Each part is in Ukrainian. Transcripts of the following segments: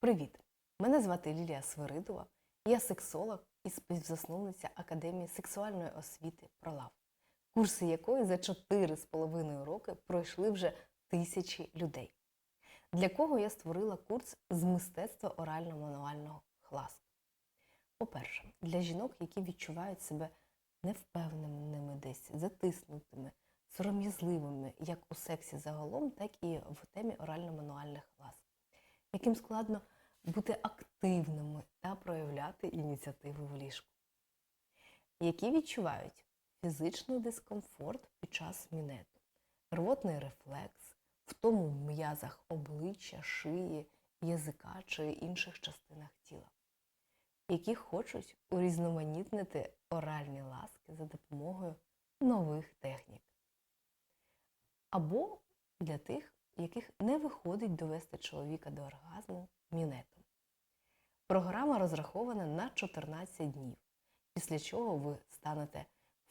Привіт! Мене звати Лілія Свиридова, я сексолог і співзасновниця Академії сексуальної освіти «Пролав», курси якої за 4,5 роки пройшли вже тисячі людей. Для кого я створила курс з мистецтва орально-мануального хласту? По-перше, для жінок, які відчувають себе невпевненими десь, затиснутими, сором'язливими як у сексі загалом, так і в темі орально-мануальних яким складно бути активними та проявляти ініціативу в ліжку, які відчувають фізичний дискомфорт під час мінету, рвотний рефлекс, втому в м'язах обличчя, шиї, язика чи інших частинах тіла, які хочуть урізноманітнити оральні ласки за допомогою нових технік. Або для тих, яких не виходить довести чоловіка до оргазму мінетом. Програма розрахована на 14 днів, після чого ви станете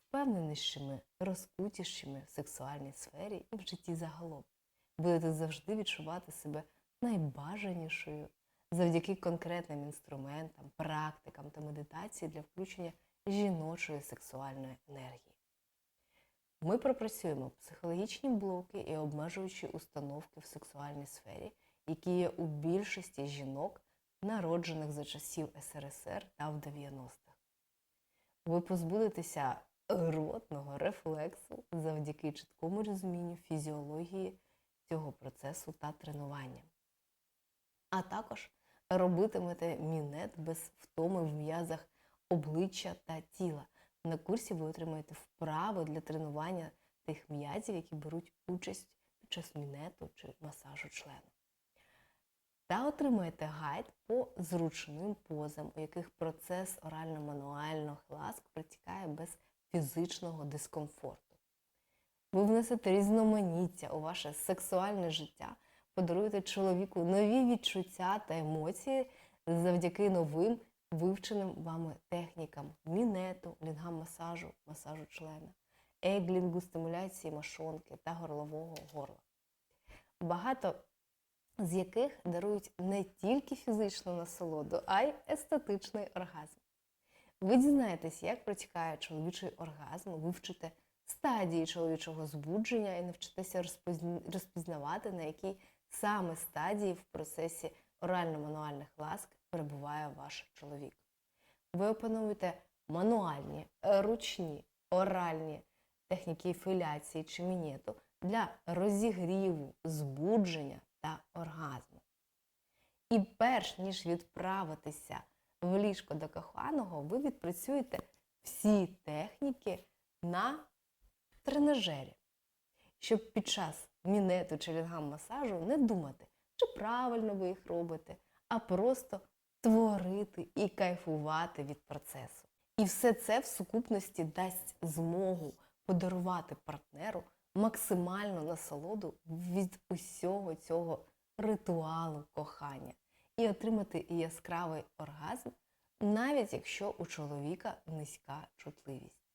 впевненішими, розкутішими в сексуальній сфері і в житті загалом. Будете завжди відчувати себе найбажанішою завдяки конкретним інструментам, практикам та медитації для включення жіночої сексуальної енергії. Ми пропрацюємо психологічні блоки і обмежуючі установки в сексуальній сфері, які є у більшості жінок, народжених за часів СРСР та в 90-х. Ви позбудетеся ротного рефлексу завдяки чіткому розумінню фізіології цього процесу та тренування. А також робитимете мінет без втоми в м'язах обличчя та тіла. На курсі ви отримаєте вправи для тренування тих м'язів, які беруть участь під час мінету чи масажу члена. Та отримаєте гайд по зручним позам, у яких процес орально-мануальних ласк протікає без фізичного дискомфорту. Ви внесете різноманіття у ваше сексуальне життя, подаруєте чоловіку нові відчуття та емоції завдяки новим вивченим вами технікам мінету, лінгам-масажу, масажу члена, еглінгу, стимуляції мошонки та горлового горла. Багато з яких дарують не тільки фізичну насолоду, а й естетичний оргазм. Ви дізнаєтесь, як протікає чоловічий оргазм, вивчите стадії чоловічого збудження і навчитеся розпізнавати, на якій саме стадії в процесі орально-мануальних ласк перебуває ваш чоловік. Ви опановуєте мануальні, ручні, оральні техніки філяції чи мінету для розігріву, збудження та оргазму. І перш ніж відправитися в ліжко до коханого, ви відпрацюєте всі техніки на тренажері, щоб під час мінету чи лінгам-масажу не думати, чи правильно ви їх робите, а просто творити і кайфувати від процесу. І все це в сукупності дасть змогу подарувати партнеру максимальну насолоду від усього цього ритуалу кохання і отримати яскравий оргазм, навіть якщо у чоловіка низька чутливість.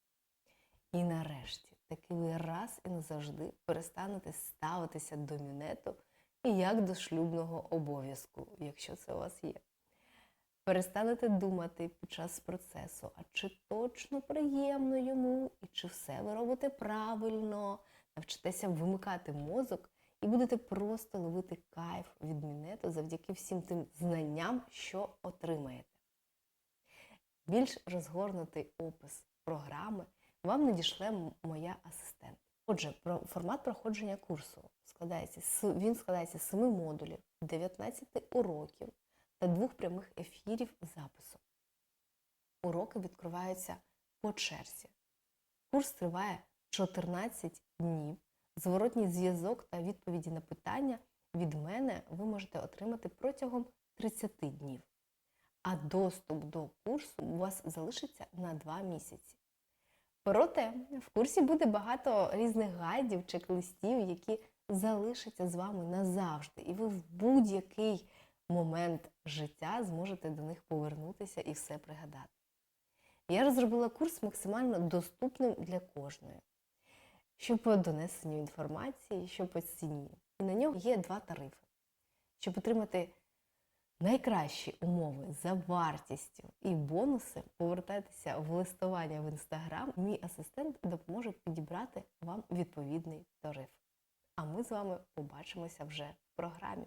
І нарешті, таки ви раз і назавжди перестанете ставитися до мінету як до шлюбного обов'язку, якщо це у вас є. Перестанете думати під час процесу, а чи точно приємно йому, і чи все ви робите правильно, навчитеся вимикати мозок і будете просто ловити кайф від мінету завдяки всім тим знанням, що отримаєте. Більш розгорнутий опис програми вам надішле моя асистент. Отже, формат проходження курсу складається він складається з 7 модулів, 19 уроків та двох прямих ефірів запису. Уроки відкриваються по черзі. Курс триває 14 днів. Зворотній зв'язок та відповіді на питання від мене ви можете отримати протягом 30 днів. А доступ до курсу у вас залишиться на 2 місяці. Проте в курсі буде багато різних гайдів, чек-листів, які залишаться з вами назавжди, і ви в будь-який момент життя зможете до них повернутися і все пригадати. Я розробила курс максимально доступним для кожної, що по донесенню інформації, що по ціні. І на нього є два тарифи. Щоб отримати найкращі умови за вартістю і бонуси, повертайтеся в листування в інстаграм. Мій асистент допоможе підібрати вам відповідний тариф. А ми з вами побачимося вже в програмі.